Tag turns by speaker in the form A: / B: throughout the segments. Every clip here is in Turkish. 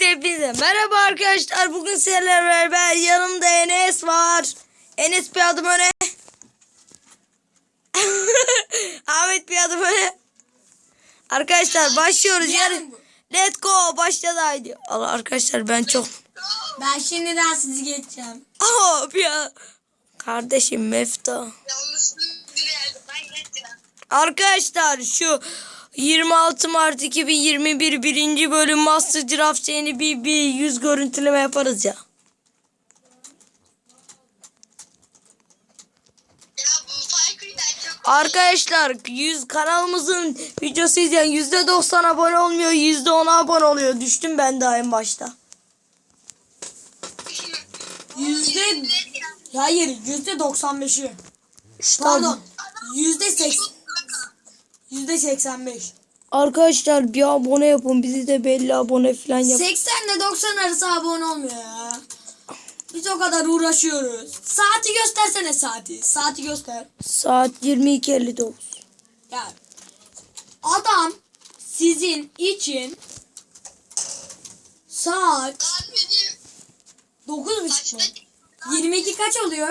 A: Öncelikle hepinize merhaba arkadaşlar. Bugün sizlerle beraber yanımda Enes var. Enes bir adım öne. Ahmet bir adım öne. Arkadaşlar başlıyoruz. Yarın. Let's go. Başladı haydi. Allah arkadaşlar ben çok.
B: Ben şimdiden sizi geçeceğim.
A: Aa bir ya. Kardeşim Mefta. Arkadaşlar şu 26 Mart 2021 birinci bölüm Master Giraffe şeyini bir, bir yüz görüntüleme yaparız ya. Arkadaşlar 100 kanalımızın videosu izleyen %90 abone olmuyor %10 abone oluyor. Düştüm ben daha en başta.
B: Yüzde... Hayır yüzde 95'i.
A: İşte
B: Pardon. Yüzde 80. Yüzde 85.
A: Arkadaşlar bir abone yapın. Bizi de belli abone falan yapın.
B: 80 ile 90 arası abone olmuyor ya. Biz o kadar uğraşıyoruz. Saati göstersene saati. Saati göster.
A: Saat 22.59.
B: Ya adam sizin için saat
C: Benim
B: 9.30 mu?
C: başta
B: 22 kaç oluyor?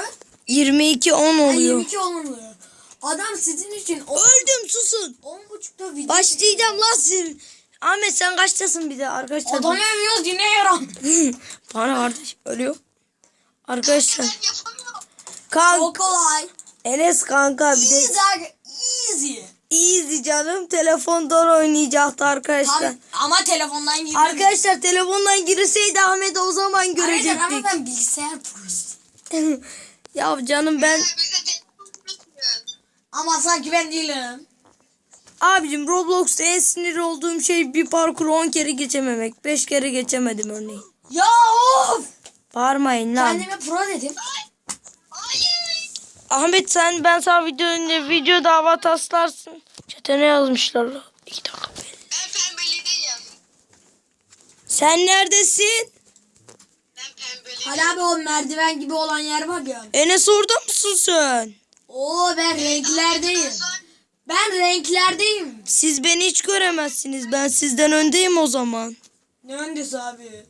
A: 22.10
B: Ha,
A: oluyor.
B: 22 10 oluyor. Adam sizin için on-
A: Öldüm susun.
B: 10.30'da video
A: Başlayacağım lan sizin. Ahmet sen kaçtasın bir de arkadaşlar.
B: Adam övüyoruz yine yaram.
A: Bana kardeş ölüyor. Arkadaşlar.
C: ben yapamıyorum.
A: Kanka.
B: Çok kolay.
A: Enes kanka bir de
B: Easy. Easy.
A: easy canım telefondan oynayacaktı arkadaşlar.
B: Tam- ama telefondan girdim.
A: Arkadaşlar telefondan girseydi Ahmet o zaman
B: Arkadaşlar ama ben bilgisayar prosuyum.
A: ya canım ben
C: bize tutmuyor.
B: Ama sanki ben değilim.
A: abicim Roblox'ta en sinir olduğum şey bir parkuru 10 kere geçememek. 5 kere geçemedim örneğin.
B: Ya of.
A: Bağırmayın lan.
B: Kendime pro dedim.
A: Ahmet sen ben sana video önce video dava taslarsın. Çete ne yazmışlar? İki dakika.
C: Ben pembelideyim.
A: Sen neredesin?
C: Ben pembeliyim.
B: Hala abi o merdiven gibi olan yer var ya.
A: Enes orada mısın sen?
B: Oo ben renklerdeyim. Ben renklerdeyim.
A: Siz beni hiç göremezsiniz. Ben sizden öndeyim o zaman.
B: Ne öndesi abi?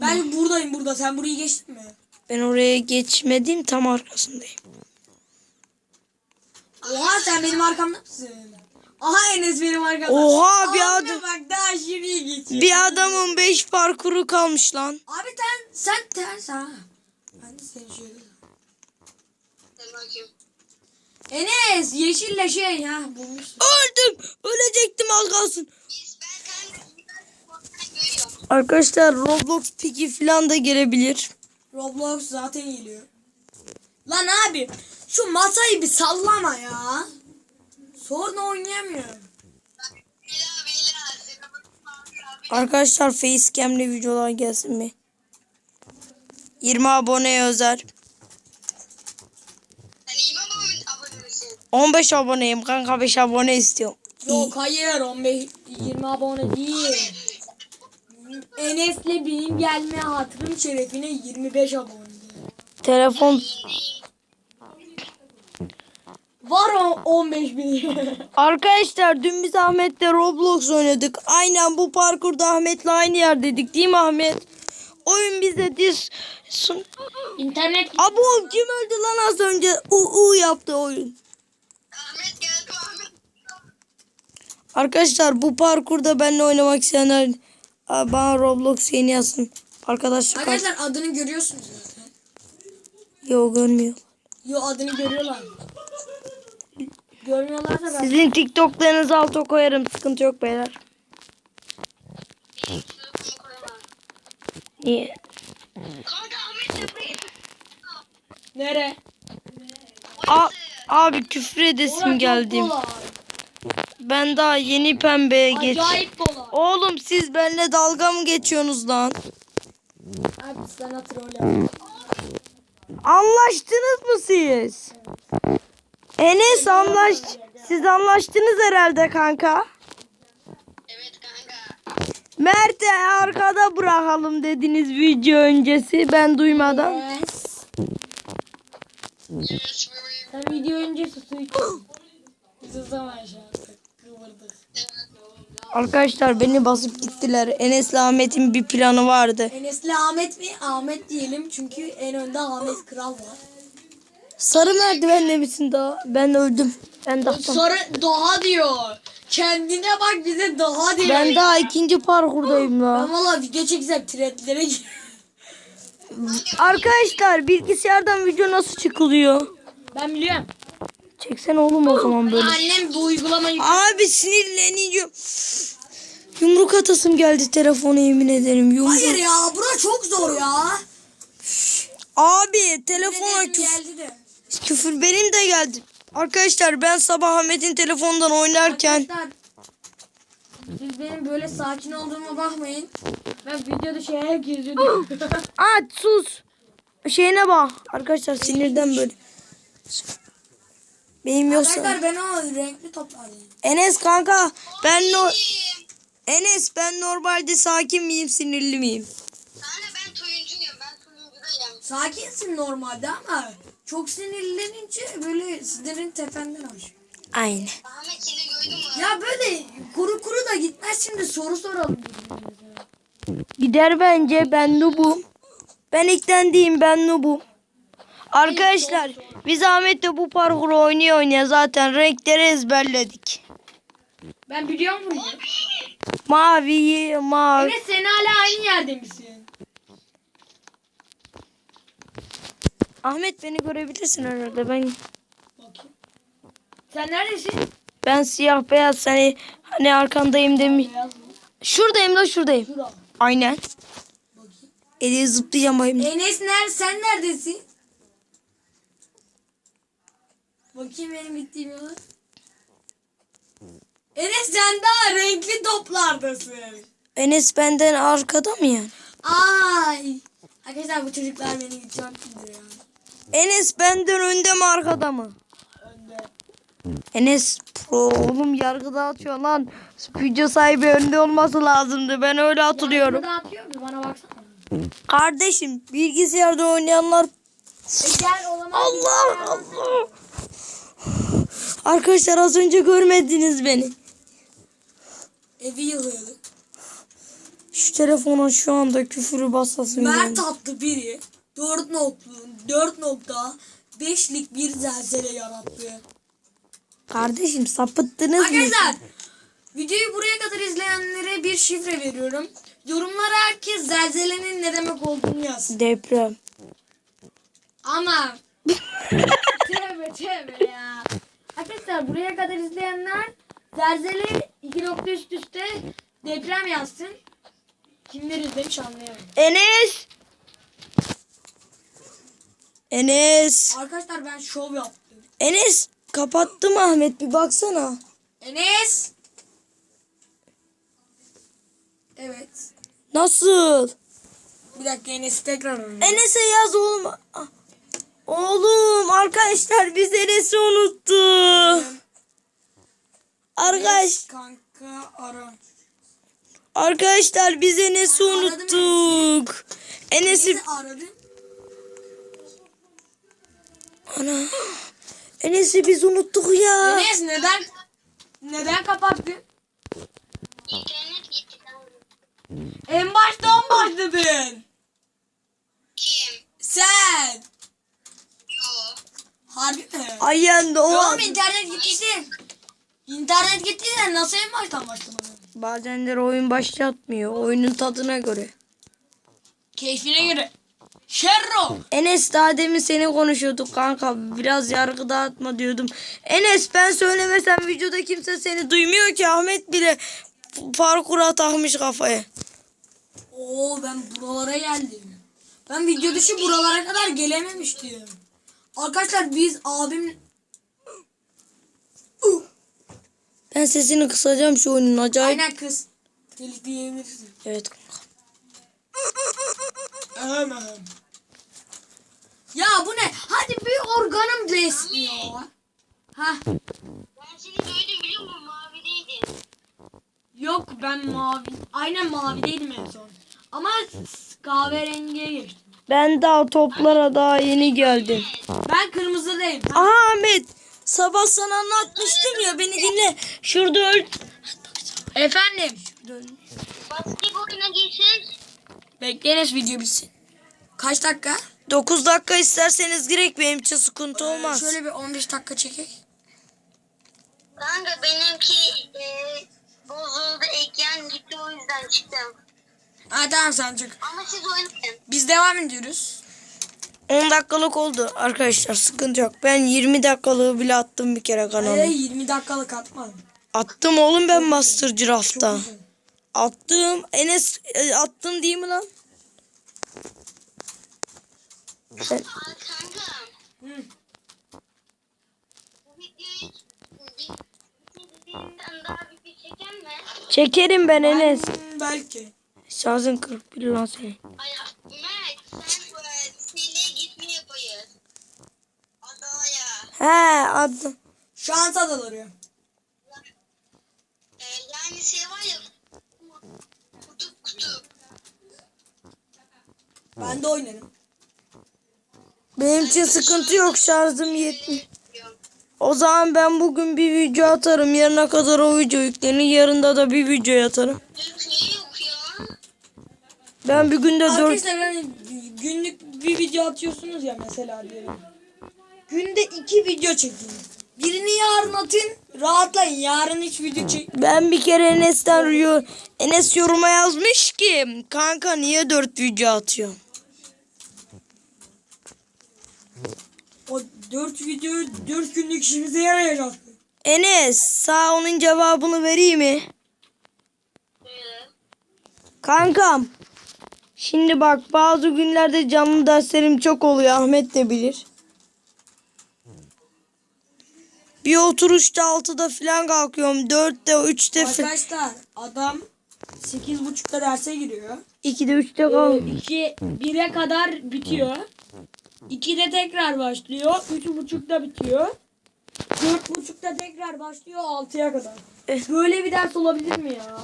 B: Ben buradayım burada. Sen burayı geçtin mi?
A: Ben oraya geçmedim tam arkasındayım.
B: Oha sen benim arkamda mısın? Aha Enes benim arkamda.
A: Oha, bir
B: Abi
A: adam-
B: Bak daha iyi geçiyor.
A: Bir adamın 5 parkuru kalmış lan.
B: Abi sen, sen ters ha. Ben de seni şöyle.
C: Dur bakayım.
B: Enes yeşille şey ha bulmuşsun.
A: Öldüm. Ölecektim az kalsın. Arkadaşlar Roblox piki falan da gelebilir.
B: Roblox zaten geliyor. Lan abi şu masayı bir sallama ya. Sonra oynayamıyorum.
A: Arkadaşlar facecam'le videolar gelsin mi? 20 aboneye özel.
C: Sen imam abone misin?
A: 15 aboneyim kanka 5 abone istiyorum.
B: Yok hayır 15 20 abone değil. Enes'le benim gelme hatırım şerefine 25 abone.
A: Telefon
B: Var o 15 bin.
A: Arkadaşlar dün biz Ahmet'le Roblox oynadık. Aynen bu parkurda Ahmet'le aynı yerdeydik değil mi Ahmet? Oyun bize diz sun.
B: İnternet
A: Abo kim öldü lan az önce? U u yaptı oyun.
C: Ahmet geldi Ahmet.
A: Arkadaşlar bu parkurda benimle oynamak isteyenler bana Roblox yeni yazsın. Arkadaşlar
B: Arkadaşlar adını görüyorsunuz zaten.
A: Yok görmüyor.
B: Yo adını görüyorlar. Görmüyorlar da ben.
A: Sizin TikTok'larınızı alta koyarım. Sıkıntı yok beyler. Niye?
B: Nere?
A: Abi küfür edesim geldim. Ben daha yeni pembeye geç.
B: Acayip kolay.
A: Oğlum siz benimle dalga mı geçiyorsunuz lan?
B: Abi sana troll.
A: Anlaştınız mı siz? Enes anlaş siz anlaştınız herhalde kanka.
C: Evet kanka.
A: Mert'e arkada bırakalım dediniz video öncesi ben duymadan.
B: Yes. Sen video öncesi su o zaman yaptık.
A: Arkadaşlar beni basıp gittiler. Enes'le Ahmet'in bir planı vardı.
B: Enes'le Ahmet mi? Ahmet diyelim çünkü en önde Ahmet Kral var.
A: Sarı merdivenle misin daha? Ben öldüm. Ben daha
B: Sonra daha diyor. Kendine bak bize daha diyor.
A: ben daha ikinci parkurdayım la.
B: Ben valla video çekeceğim trendlere gir.
A: Arkadaşlar bilgisayardan video nasıl çıkılıyor?
B: Ben biliyorum.
A: Çeksen oğlum o zaman böyle.
B: Annem bu uygulamayı...
A: Abi sinirleniyorum. Yumruk atasım geldi telefona yemin ederim. Yumruk.
B: Hayır ya bura çok zor ya.
A: Abi telefona küfür,
B: geldi de.
A: küfür benim de geldi. Arkadaşlar ben sabah Ahmet'in telefondan oynarken
B: Arkadaşlar, Siz benim böyle sakin olduğuma bakmayın. Ben videoda şeye giriyordum.
A: Aç sus. Şeyine bak. Arkadaşlar sinirden böyle. Benim yoksa.
B: Arkadaşlar ben o renkli toplardım.
A: Enes kanka ben no Enes ben normalde sakin miyim sinirli miyim?
C: Kanka ben turuncuyum. Ben turuncudayım.
B: Sakinsin normalde ama çok sinirlenince böyle sinirin tependen aşıyor.
A: Aynen.
C: Ahmet seni gördün mü?
B: Ya böyle kuru kuru da gitmez şimdi soru soralım.
A: Gider bence ben noobum. Ben ilkten diyeyim ben noobum. Arkadaşlar biz Ahmet'le bu parkuru oynuyor oynaya zaten renkleri ezberledik.
B: Ben biliyorum bunu.
A: Maviyi mavi.
B: Evet sen hala aynı yerde misin?
A: Ahmet beni görebilirsin herhalde ben.
B: Bakayım. Sen neredesin?
A: Ben siyah beyaz seni hani arkandayım demiş.
B: Beyaz mı?
A: Şuradayım da şuradayım.
B: Şurada.
A: Aynen.
B: Bakayım.
A: Eli zıplayacağım bayım.
B: Enes nerede? Sen neredesin? Bakayım benim gittiğim yola. Enes sen daha renkli toplardasın.
A: Enes benden arkada mı yani?
B: Ay. Arkadaşlar bu çocuklar beni çok güldürüyor.
A: Enes benden önde mi arkada mı?
B: Önde.
A: Enes pro oğlum yargı dağıtıyor lan. Video sahibi önde olması lazımdı. Ben öyle hatırlıyorum.
B: Burada atıyor mu? Bana baksana.
A: Kardeşim bilgisayarda oynayanlar
B: E gel.
A: Allah Allah. Arkadaşlar az önce görmediniz beni.
B: Evi yığıyorduk.
A: Şu telefona şu anda küfürü basasın.
B: Mert attı biri. 4 nokta 4 nokta 5'lik bir zelzele yarattı.
A: Kardeşim sapıttınız mı?
B: Arkadaşlar videoyu buraya kadar izleyenlere bir şifre veriyorum. Yorumlara herkes zelzelenin ne demek olduğunu yazsın.
A: Deprem.
B: Ama tövbe tövbe ya. Arkadaşlar buraya kadar izleyenler zelzele iki nokta üst üste deprem yazsın. Kimler izlemiş anlayamadım.
A: Enes. Enes.
B: Arkadaşlar ben şov yaptım.
A: Enes kapattım Ahmet bir baksana.
B: Enes. Evet.
A: Nasıl?
B: Bir dakika Enes'i tekrar arıyorum.
A: Enes'e yaz oğlum. Ah. Oğlum arkadaşlar biz Enes'i unuttuk. Arkadaş,
B: Kanka ara.
A: arkadaşlar biz Enes'i
B: Aradım
A: unuttuk. Enes'i ana Enes'i biz unuttuk ya.
B: Enes neden neden kapattın?
C: İnternet gitti kanka.
B: En baştan başladın.
C: Kim?
B: Sen.
C: Yo.
B: Harbi
A: o
B: Oğlum internet gittiyse. İnternet gittiyse nasıl en baştan başlamadın?
A: Bazenleri oyun başlatmıyor. Oyunun tadına göre.
B: Keyfine göre. Şerro.
A: Enes daha demin seni konuşuyorduk kanka. Biraz yargı dağıtma diyordum. Enes ben söylemesem videoda kimse seni duymuyor ki. Ahmet bile parkura takmış kafaya.
B: Oo ben buralara geldim. Ben video dışı buralara kadar gelememiştim. Arkadaşlar biz abim
A: Ben sesini kısacağım şu oyunun acayip.
B: aynen kız. Delik diyebilirsin.
A: Evet kanka.
B: Hemen. Ya bu ne? Hadi bir organım besliyor. Ha
C: Ben seni gördüm biliyor musun? Mavideydin.
B: yok ben mavi. Aynen mavideydim en son. Ama kahverengiye geçtim.
A: Ben daha toplara daha yeni geldim.
B: Ben kırmızıdayım. Ha?
A: Aha Ahmet. Sabah sana anlatmıştım ya beni dinle. Şurada öl...
B: Efendim.
C: Basketbol oyuna girsek.
B: Bekleyiniz video bitsin. Kaç dakika?
A: 9 dakika isterseniz girek benim için sıkıntı olmaz.
B: Şöyle bir 15 dakika çekek.
C: Kanka benimki e, bozuldu. Ekran gitti o yüzden çıktım.
B: Ha tamam sen çık.
C: Ama siz oynayın.
B: Biz devam ediyoruz.
A: 10 dakikalık oldu arkadaşlar sıkıntı yok. Ben 20 dakikalığı bile attım bir kere
B: Ee,
A: kanalıma.
B: 20 dakikalık atma.
A: Attım oğlum ben Master Giraffe'da. Attım. Enes e, attım değil mi lan?
C: Mi?
A: çekerim ben Enes.
B: Hmm, belki.
A: Şarjın 41 lan senin.
C: Ay Mert sen
A: He attım.
B: Şans adaları.
C: Ee, yani şey var ya kutup kutup.
B: Ben de oynarım.
A: Benim için sıkıntı yok şarjım yetmiyor. O zaman ben bugün bir video atarım. Yarına kadar o video yüklenir. Yarında da bir video atarım. Ben bir günde 4
B: Arkadaşlar hani günlük bir video atıyorsunuz ya mesela diyelim. Günde iki video çekin. Birini yarın atın. Rahatlayın. Yarın hiç video çek.
A: Ben bir kere Enes'ten rüyo Enes yoruma yazmış ki kanka niye 4 video atıyor?
B: O dört video dört günlük işimize yarayacak.
A: Enes sağ onun cevabını vereyim mi? Kankam şimdi bak bazı günlerde canlı derslerim çok oluyor Ahmet de bilir. Bir oturuşta 6'da falan kalkıyorum. 4'te 3'te falan.
B: Arkadaşlar adam sekiz buçukta derse giriyor.
A: 2'de 3'te kalkıyorum.
B: 2 1'e kadar bitiyor. 2'de tekrar başlıyor. Üç buçukta bitiyor. Dört buçukta tekrar başlıyor 6'ya kadar.
A: Eh.
B: Böyle bir ders olabilir mi ya?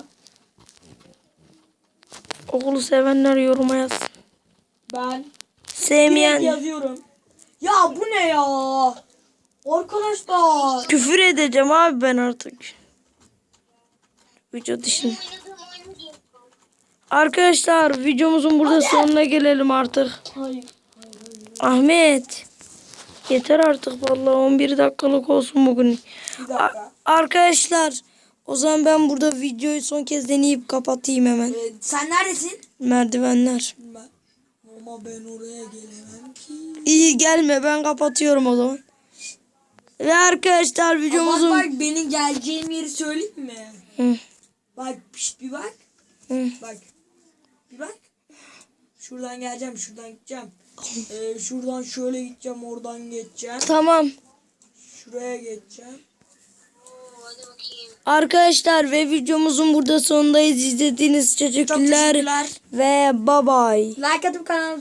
A: Okulu sevenler yoruma yazsın.
B: Ben
A: Sevmeyen
B: yazıyorum. Ya bu ne ya? Arkadaşlar.
A: küfür edeceğim abi ben artık. Video dışında. Arkadaşlar videomuzun burada sonuna gelelim artık.
B: Hayır.
A: Ahmet. Yeter artık vallahi 11 dakikalık olsun bugün.
B: Dakika.
A: arkadaşlar o zaman ben burada videoyu son kez deneyip kapatayım hemen.
B: Ee, sen neredesin?
A: Merdivenler.
B: Ben. Ama ben oraya gelemem ki.
A: İyi gelme ben kapatıyorum o zaman. Ve arkadaşlar
B: Bak
A: videomuzun...
B: bak benim geleceğim yeri söyleyeyim mi?
A: Hı,
B: Bak pişt, bir bak.
A: hı.
B: Bak. Bir bak. Şuradan geleceğim, şuradan gideceğim. Ee, şuradan şöyle gideceğim, oradan geçeceğim.
A: Tamam.
B: Şuraya geçeceğim.
C: Oo, hadi bakayım.
A: Arkadaşlar ve videomuzun burada sonundayız. İzlediğiniz için
B: Çok teşekkürler.
A: Ve bye bye.
B: Like atıp kanalıma